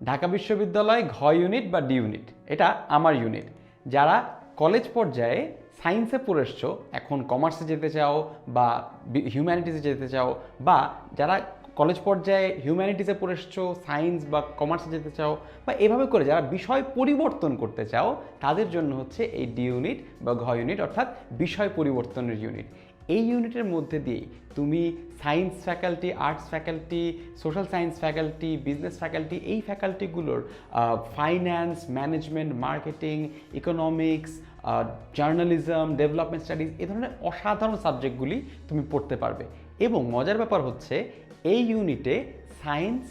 ঢাকা বিশ্ববিদ্যালয় ঘ ইউনিট বা ডি ইউনিট, এটা আমার ইউনিট। যারা কলেজ পর্যায়ে সায়েন্সে পড়ে এসছো এখন কমার্সে যেতে চাও বা হিউম্যানিটিসে যেতে চাও, বা যারা কলেজ পর্যায়ে হিউম্যানিটিসে পড়ে এসছো সায়েন্স বা কমার্সে যেতে চাও, বা এভাবে করে যারা বিষয় পরিবর্তন করতে চাও, তাদের জন্য হচ্ছে এই ডি ইউনিট বা ঘ ইউনিট, অর্থাৎ বিষয় পরিবর্তনের ইউনিট। এই ইউনিটের মধ্যে দিয়ে তুমি science faculty, arts faculty, social science faculty, business faculty, এই ফ্যাকাল্টিগুলোর finance management marketing economics journalism development studies এ ধরনের অসাধারণ সাবজেক্টগুলি তুমি পড়তে পারবে। এবং মজার ব্যাপার হচ্ছে, এই ইউনিটে সায়েন্স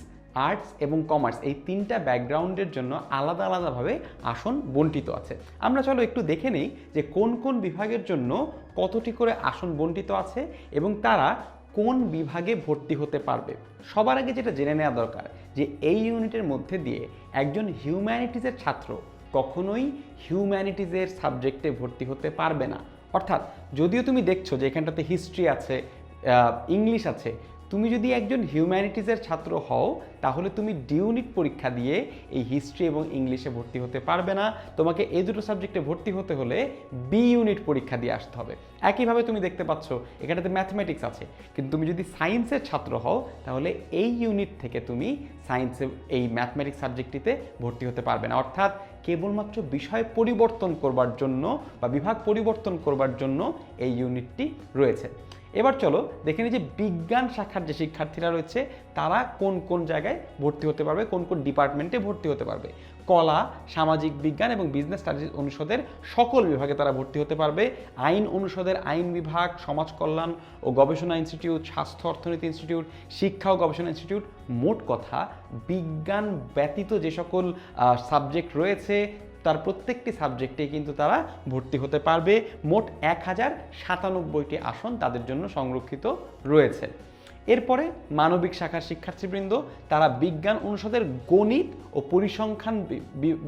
আর্টস এবং কমার্স এই তিনটা ব্যাকগ্রাউন্ডের জন্য আলাদা আলাদাভাবে আসন বন্টিত আছে। আমরা চলো একটু দেখে নিই যে কোন কোন বিভাগের জন্য কতটি করে আসন বন্টিত আছে এবং তারা কোন বিভাগে ভর্তি হতে পারবে। সবার আগে যেটা জেনে নেওয়া দরকার যে এই ইউনিটের মধ্যে দিয়ে একজন হিউম্যানিটিসের ছাত্র কখনোই হিউম্যানিটিজের সাবজেক্টে ভর্তি হতে পারবে না। অর্থাৎ যদিও তুমি দেখছ যে এখানটাতে হিস্ট্রি আছে ইংলিশ আছে, তুমি যদি একজন হিউম্যানিটিজের ছাত্র হও তাহলে তুমি ডিউনিট পরীক্ষা দিয়ে এই হিস্ট্রি এবং ইংলিশে ভর্তি হতে পারবে না। তোমাকে এই দুটো সাবজেক্টে ভর্তি হতে হলে বি ইউনিট পরীক্ষা দিয়ে আসতে হবে। একইভাবে তুমি দেখতে পাচ্ছ এখানটাতে ম্যাথমেটিক্স আছে। কিন্তু তুমি যদি সায়েন্সের ছাত্র হও, তাহলে এই ইউনিট থেকে তুমি সায়েন্সে এই ম্যাথমেটিক্স সাবজেক্টটিতে ভর্তি হতে পারবে না। অর্থাৎ কেবলমাত্র বিষয় পরিবর্তন করবার জন্য বা বিভাগ পরিবর্তন করবার জন্য এই ইউনিটটি রয়েছে। এবার চলো দেখে নিই যে বিজ্ঞান শাখার যে শিক্ষার্থীরা রয়েছে, তারা কোন কোন জায়গায় ভর্তি হতে পারবে, কোন কোন ডিপার্টমেন্টে ভর্তি হতে পারবে। কলা, সামাজিক বিজ্ঞান এবং বিজনেস স্টাডিজ অনুষদের সকল বিভাগে তারা ভর্তি হতে পারবে। আইন অনুষদের আইন বিভাগ, সমাজ কল্যাণ ও গবেষণা ইনস্টিটিউট স্বাস্থ্য অর্থনীতি ইনস্টিটিউট শিক্ষা ও গবেষণা ইনস্টিটিউট মোট কথা বিজ্ঞান ব্যতীত যে সকল সাবজেক্ট রয়েছে, তার প্রত্যেকটি সাবজেক্টে কিন্তু তারা ভর্তি হতে পারবে। মোট এক হাজার সাতানব্বইটি আসন তাদের জন্য সংরক্ষিত রয়েছে। এরপরে মানবিক শাখার শিক্ষার্থীবৃন্দ, তারা বিজ্ঞান অনুষদের গণিত ও পরিসংখ্যান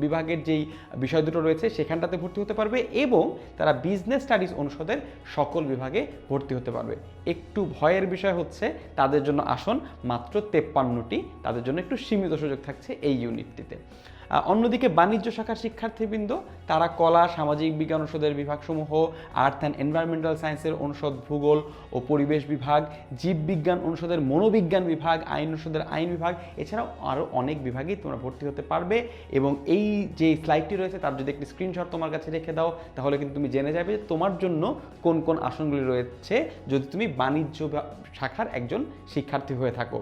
বিভাগের যেই বিষয় দুটো রয়েছে, সেখানটাতে ভর্তি হতে পারবে এবং তারা বিজনেস স্টাডিজ অনুষদের সকল বিভাগে ভর্তি হতে পারবে। একটু ভয়ের বিষয় হচ্ছে, তাদের জন্য আসন মাত্র তেপ্পান্নটি, তাদের জন্য একটু সীমিত সুযোগ থাকছে এই ইউনিটটিতে অন্যদিকে বাণিজ্য শাখার শিক্ষার্থীবৃন্দ, তারা কলা, সামাজিক বিজ্ঞান অনুষদের বিভাগসমূহ, আর্থ অ্যান্ড এনভায়রনমেন্টাল সায়েন্সের অনুষদ ভূগোল ও পরিবেশ বিভাগ জীববিজ্ঞান অনুষদের মনোবিজ্ঞান বিভাগ, আইন অনুষদের আইন বিভাগ, এছাড়াও আরও অনেক বিভাগেই তোমরা ভর্তি হতে পারবে। এবং এই যে স্লাইডটি রয়েছে, তার যদি একটি স্ক্রিনশট তোমার কাছে রেখে দাও, তাহলে কিন্তু তুমি জেনে যাবে যে তোমার জন্য কোন কোন আসনগুলি রয়েছে, যদি তুমি বাণিজ্য শাখার একজন শিক্ষার্থী হয়ে থাকো।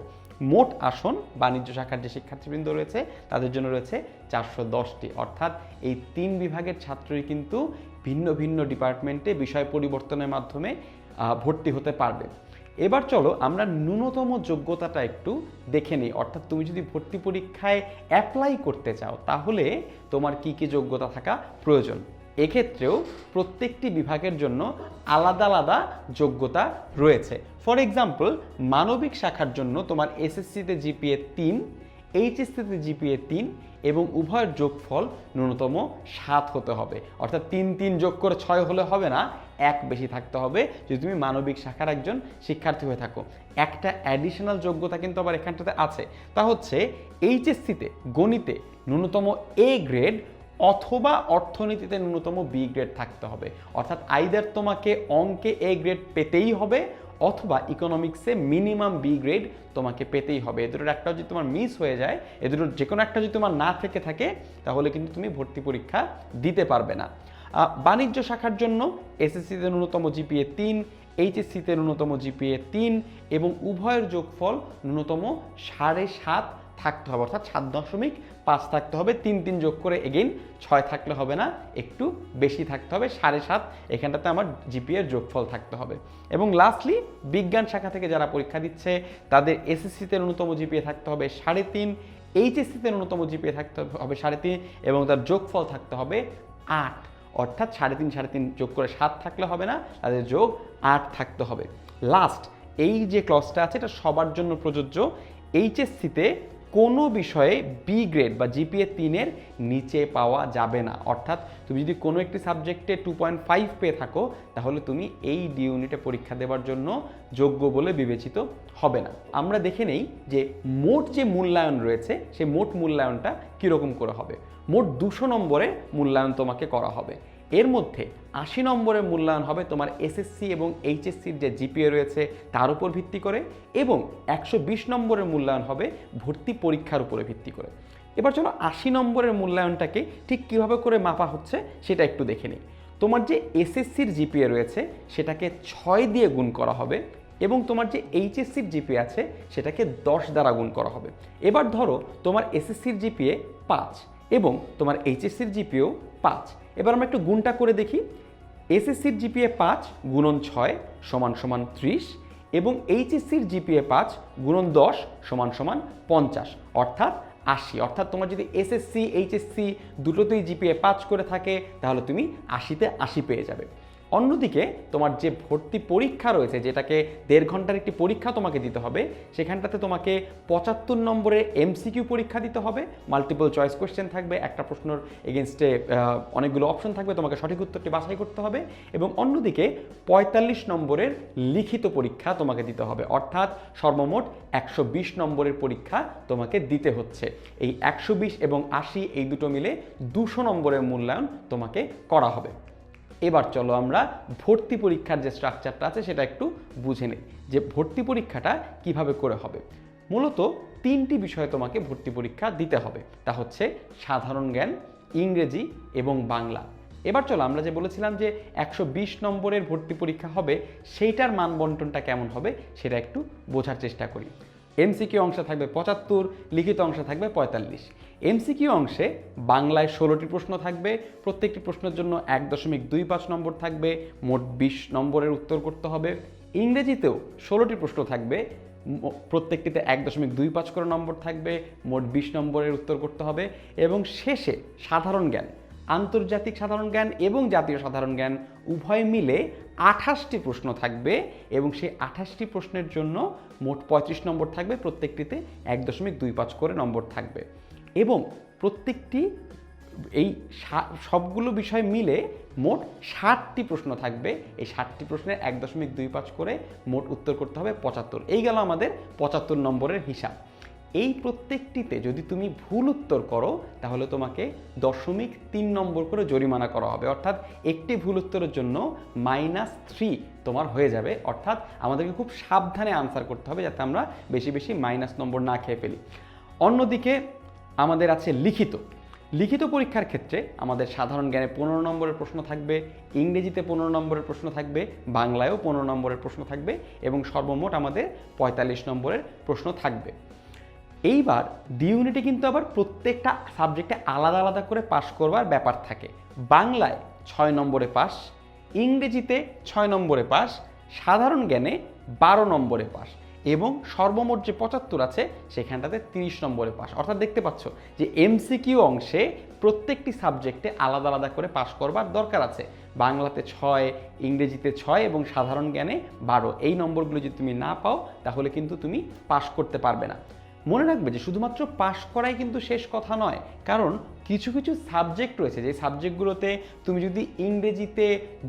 মোট আসন বাণিজ্য শাখার যে শিক্ষার্থীবৃন্দ রয়েছে, তাদের জন্য রয়েছে চারশো দশটি। অর্থাৎ এই তিন বিভাগের ছাত্রই কিন্তু ভিন্ন ভিন্ন ডিপার্টমেন্টে বিষয় পরিবর্তনের মাধ্যমে ভর্তি হতে পারবে। এবার চলো আমরা ন্যূনতম যোগ্যতাটা একটু দেখে নিই। অর্থাৎ তুমি যদি ভর্তি পরীক্ষায় অ্যাপ্লাই করতে চাও, তাহলে তোমার কি কি যোগ্যতা থাকা প্রয়োজন? এক্ষেত্রেও প্রত্যেকটি বিভাগের জন্য আলাদা আলাদা যোগ্যতা রয়েছে। ফর এক্সাম্পল মানবিক শাখার জন্য তোমার এসএসসিতে জিপিএ তিন এইচএসসিতে জিপিএ তিন এবং উভয়ের যোগফল ন্যূনতম সাত হতে হবে। অর্থাৎ তিন তিন যোগ করে ছয় হলে হবে না, এক বেশি থাকতে হবে। যদি তুমি মানবিক শাখার একজন শিক্ষার্থী হয়ে থাকো, একটা অ্যাডিশনাল যোগ্যতা কিন্তু আবার এখানটাতে আছে। তা হচ্ছে এইচএসসিতে গণিতে ন্যূনতম এ গ্রেড অথবা অর্থনীতিতে ন্যূনতম বি গ্রেড থাকতে হবে। অর্থাৎ আইদার তোমাকে অঙ্কে এ গ্রেড পেতেই হবে অথবা ইকোনমিক্সে মিনিমাম বি গ্রেড তোমাকে পেতেই হবে। এ দুটোর একটা যদি তোমার মিস হয়ে যায়, এ দুটোর যে কোনো একটা যদি তোমার না থেকে থাকে, তাহলে কিন্তু তুমি ভর্তি পরীক্ষা দিতে পারবে না। বাণিজ্য শাখার জন্য এসএসসিতে ন্যূনতম জিপিএ তিন এইচএসসিতে ন্যূনতম জিপিএ তিন এবং উভয়ের যোগফল ন্যূনতম সাড়ে সাত থাকতে হবে। অর্থাৎ সাত দশমিক পাঁচ থাকতে হবে, তিন তিন যোগ করে এগেইন ছয় থাকলে হবে না, একটু বেশি থাকতে হবে, সাড়ে সাত, এখানটাতে আমার জিপিএর যোগফল থাকতে হবে। এবং লাস্টলি বিজ্ঞান শাখা থেকে যারা পরীক্ষা দিচ্ছে, তাদের এসএসসিতে ন্যূনতম জিপিএ থাকতে হবে সাড়ে তিন এইচএসসিতে ন্যূনতম জিপিএ থাকতে হবে সাড়ে তিন, এবং তার যোগফল থাকতে হবে আট। অর্থাৎ সাড়ে তিন সাড়ে তিন যোগ করে সাত থাকলে হবে না, তাদের যোগ আট থাকতে হবে। লাস্ট এই যে ক্লসটা আছে, এটা সবার জন্য প্রযোজ্য এইচএসসিতে কোনো বিষয়ে বি গ্রেড বা জিপিএ তিনের নিচে পাওয়া যাবে না। অর্থাৎ তুমি যদি কোনো একটি সাবজেক্টে টু পয়েন্ট ফাইভ পেয়ে থাকো, তাহলে তুমি এই ডি ইউনিটে পরীক্ষা দেওয়ার জন্য যোগ্য বলে বিবেচিত হবে না। আমরা দেখে নেই যে মোট যে মূল্যায়ন রয়েছে সেই মোট মূল্যায়নটা কীরকম করে হবে। মোট দুশো নম্বরের মূল্যায়ন তোমাকে করা হবে। এর মধ্যে আশি নম্বরের মূল্যায়ন হবে তোমার এসএসসি এবং এইচএসসির যে জিপিএ রয়েছে, তার উপর ভিত্তি করে এবং একশো বিশ নম্বরের মূল্যায়ন হবে ভর্তি পরীক্ষার উপরে ভিত্তি করে। এবার চলো আশি নম্বরের মূল্যায়নটাকে ঠিক কীভাবে করে মাপা হচ্ছে সেটা একটু দেখে নিই। তোমার যে এসএসসির জিপিএ রয়েছে, সেটাকে ছয় দিয়ে গুণ করা হবে এবং তোমার যে এইচএসসির জিপিএ আছে, সেটাকে দশ দ্বারা গুণ করা হবে। এবার ধরো তোমার এসএসসির জিপিএ পাঁচ এবং তোমার এইচএসসির জিপিও পাঁচ। এবার আমরা একটু গুণটা করে দেখি। এসএসসির জিপিএ পাঁচ গুণন ছয় সমান সমান ত্রিশ এবং এইচএসসির জিপিএ পাঁচ গুণন দশ সমান সমান পঞ্চাশ, অর্থাৎ আশি। অর্থাৎ তোমার যদি এসএসসি এইচএসসি দুটোতেই জিপিএ পাঁচ করে থাকে, তাহলে তুমি আশিতে আশি পেয়ে যাবে। অন্যদিকে তোমার যে ভর্তি পরীক্ষা রয়েছে, যেটাকে দেড় ঘণ্টার একটি পরীক্ষা তোমাকে দিতে হবে, সেখানটাতে তোমাকে পঁচাত্তর নম্বরের এমসিকিউ পরীক্ষা দিতে হবে। মাল্টিপল চয়েস কোয়েশ্চেন থাকবে, একটা প্রশ্নের এগেনস্টে অনেকগুলো অপশন থাকবে, তোমাকে সঠিক উত্তরটি বাছাই করতে হবে। এবং অন্যদিকে পঁয়তাল্লিশ নম্বরের লিখিত পরীক্ষা তোমাকে দিতে হবে, অর্থাৎ সর্বমোট একশো বিশ নম্বরের পরীক্ষা তোমাকে দিতে হচ্ছে। এই একশো বিশ এবং আশি, এই দুটো মিলে দুশো নম্বরের মূল্যায়ন তোমাকে করা হবে। এবার চলো আমরা ভর্তি পরীক্ষার যে স্ট্রাকচারটা আছে সেটা একটু বুঝে নিই যে ভর্তি পরীক্ষাটা কীভাবে করে হবে। মূলত তিনটি বিষয়ে তোমাকে ভর্তি পরীক্ষা দিতে হবে। তা হচ্ছে সাধারণ জ্ঞান, ইংরেজি এবং বাংলা। এবার চলো আমরা যে বলেছিলাম যে একশো বিশ নম্বরের ভর্তি পরীক্ষা হবে, সেইটার মান বন্টনটা কেমন হবে সেটা একটু বোঝার চেষ্টা করি। এমসিকিউ অংশে থাকবে পঁচাত্তর, লিখিত অংশে থাকবে পঁয়তাল্লিশ। এমসিকিউ অংশে বাংলায় ষোলোটি প্রশ্ন থাকবে, প্রত্যেকটি প্রশ্নের জন্য এক দশমিক দুই পাঁচ নম্বর থাকবে, মোট বিশ নম্বরের উত্তর করতে হবে। ইংরেজিতেও ষোলোটি প্রশ্ন থাকবে প্রত্যেকটিতে এক দশমিক দুই পাঁচ করে নম্বর থাকবে, মোট বিশ নম্বরের উত্তর করতে হবে। এবং শেষে সাধারণ জ্ঞান, আন্তর্জাতিক সাধারণ জ্ঞান এবং জাতীয় সাধারণ জ্ঞান উভয় মিলে আঠাশটি প্রশ্ন থাকবে এবং সেই আঠাশটি প্রশ্নের জন্য মোট পঁয়ত্রিশ নম্বর থাকবে, প্রত্যেকটিতে এক দশমিক দুই পাঁচ করে নম্বর থাকবে। এবং প্রত্যেকটি এই সবগুলো বিষয় মিলে মোট ষাটটি প্রশ্ন থাকবে। এই ষাটটি প্রশ্নের এক দশমিক দুই পাঁচ করে মোট উত্তর করতে হবে পঁচাত্তর। এই গেল আমাদের পঁচাত্তর নম্বরের হিসাব। এই প্রত্যেকটিতে যদি তুমি ভুল উত্তর করো, তাহলে তোমাকে দশমিক তিন নম্বর করে জরিমানা করা হবে। অর্থাৎ একটি ভুল উত্তরের জন্য মাইনাস থ্রি তোমার হয়ে যাবে। অর্থাৎ আমাদেরকে খুব সাবধানে আনসার করতে হবে যাতে আমরা বেশি বেশি মাইনাস নম্বর না খেয়ে ফেলি। অন্যদিকে আমাদের আছে লিখিত। লিখিত পরীক্ষার ক্ষেত্রে আমাদের সাধারণ জ্ঞানে পনেরো নম্বরের প্রশ্ন থাকবে, ইংরেজিতে পনেরো নম্বরের প্রশ্ন থাকবে, বাংলায়ও পনেরো নম্বরের প্রশ্ন থাকবে এবং সর্বমোট আমাদের পঁয়তাল্লিশ নম্বরের প্রশ্ন থাকবে। এইবার ডি ইউনিটে কিন্তু আবার প্রত্যেকটা সাবজেক্টে আলাদা আলাদা করে পাশ করবার ব্যাপার থাকে। বাংলায় ছয় নম্বরে পাস ইংরেজিতে ছয় নম্বরে পাস সাধারণ জ্ঞানে বারো নম্বরে পাস এবং সর্বমোট যে পঁচাত্তর আছে, সেখানটাতে তিরিশ নম্বরে পাস অর্থাৎ দেখতে পাচ্ছ যে এমসিকিউ অংশে প্রত্যেকটি সাবজেক্টে আলাদা আলাদা করে পাশ করবার দরকার আছে। বাংলাতে ছয়, ইংরেজিতে ছয় এবং সাধারণ জ্ঞানে বারো। এই নম্বরগুলো যদি তুমি না পাও, তাহলে কিন্তু তুমি পাশ করতে পারবে না। মনে রাখবে যে শুধুমাত্র পাশ করাই কিন্তু শেষ কথা নয়, কারণ কিছু কিছু সাবজেক্ট রয়েছে, যে সাবজেক্টগুলোতে তুমি যদি ইংরেজিতে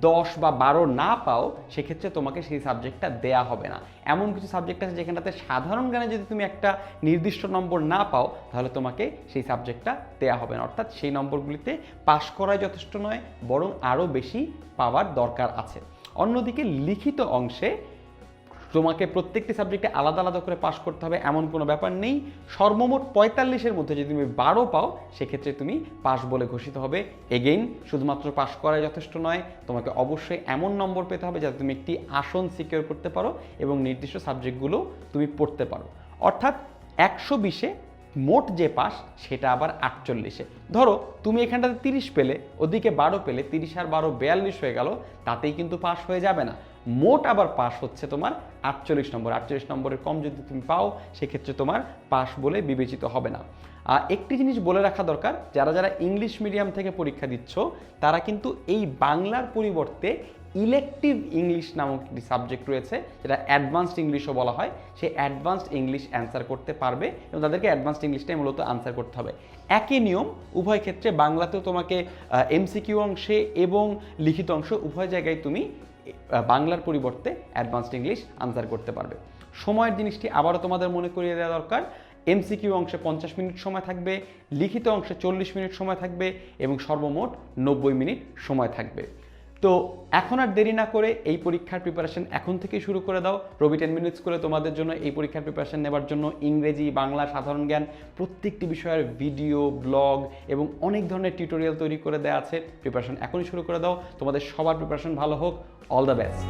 দশ বা বারো না পাও, সেক্ষেত্রে তোমাকে সেই সাবজেক্টটা দেয়া হবে না। এমন কিছু সাবজেক্ট আছে যেখানটাতে সাধারণ জ্ঞানে যদি তুমি একটা নির্দিষ্ট নম্বর না পাও, তাহলে তোমাকে সেই সাবজেক্টটা দেয়া হবে না। অর্থাৎ সেই নম্বরগুলিতে পাশ করাই যথেষ্ট নয়, বরং আরও বেশি পাওয়ার দরকার আছে। অন্যদিকে লিখিত অংশে তোমাকে প্রত্যেকটি সাবজেক্টে আলাদা আলাদা করে পাশ করতে হবে, এমন কোনো ব্যাপার নেই। সর্বমোট পঁয়তাল্লিশের মধ্যে যদি তুমি বারো পাও, সেক্ষেত্রে তুমি পাস বলে ঘোষিত হবে। এগেইন শুধুমাত্র পাস করাই যথেষ্ট নয়, তোমাকে অবশ্যই এমন নম্বর পেতে হবে যাতে তুমি একটি আসন সিকিউর করতে পারো এবং নির্দিষ্ট সাবজেক্টগুলো তুমি পড়তে পারো। অর্থাৎ একশো বিশে মোট যে পাস সেটা আবার আটচল্লিশে। ধরো, তুমি এখানটাতে তিরিশ পেলে, ওদিকে বারো পেলে, তিরিশ আর বারো বিয়াল্লিশ হয়ে গেল, তাতেই কিন্তু পাস হয়ে যাবে না। মোট আবার পাস হচ্ছে তোমার আটচল্লিশ নম্বর। আটচল্লিশ নম্বরের কম যদি তুমি পাও, সেক্ষেত্রে তোমার পাস বলে বিবেচিত হবে না। একটি জিনিস বলে রাখা দরকার, যারা যারা ইংলিশ মিডিয়াম থেকে পরীক্ষা দিচ্ছ, তারা কিন্তু এই বাংলার পরিবর্তে ইলেকটিভ ইংলিশ নামক একটি সাবজেক্ট রয়েছে, যেটা অ্যাডভান্সড ইংলিশও বলা হয়। সেই অ্যাডভান্সড ইংলিশ অ্যান্সার করতে পারবে এবং তাদেরকে অ্যাডভান্সড ইংলিশটাই মূলত আনসার করতে হবে। একই নিয়ম, উভয় ক্ষেত্রে বাংলাতেও তোমাকে এমসিকিউ অংশে এবং লিখিত অংশ উভয় জায়গায় তুমি বাংলার পরিবর্তে অ্যাডভান্সড ইংলিশ আনসার করতে পারবে। সময়ের জিনিসটি আবারও তোমাদের মনে করিয়ে দেওয়া দরকার। এমসিকিউ অংশে পঞ্চাশ মিনিট সময় থাকবে, লিখিত অংশে চল্লিশ মিনিট সময় থাকবে এবং সর্বমোট নব্বই মিনিট সময় থাকবে। তো এখন আর দেরি না করে এই পরীক্ষার প্রিপারেশন এখন থেকেই শুরু করে দাও। রবি টেন মিনিটস করে তোমাদের জন্য এই পরীক্ষার প্রিপারেশন নেবার জন্য ইংরেজি, বাংলা, সাধারণ জ্ঞান প্রত্যেকটি বিষয়ের ভিডিও ব্লগ এবং অনেক ধরনের টিউটোরিয়াল তৈরি করে দেওয়া আছে। প্রিপারেশন এখনই শুরু করে দাও। তোমাদের সবার প্রিপারেশন ভালো হোক। All the best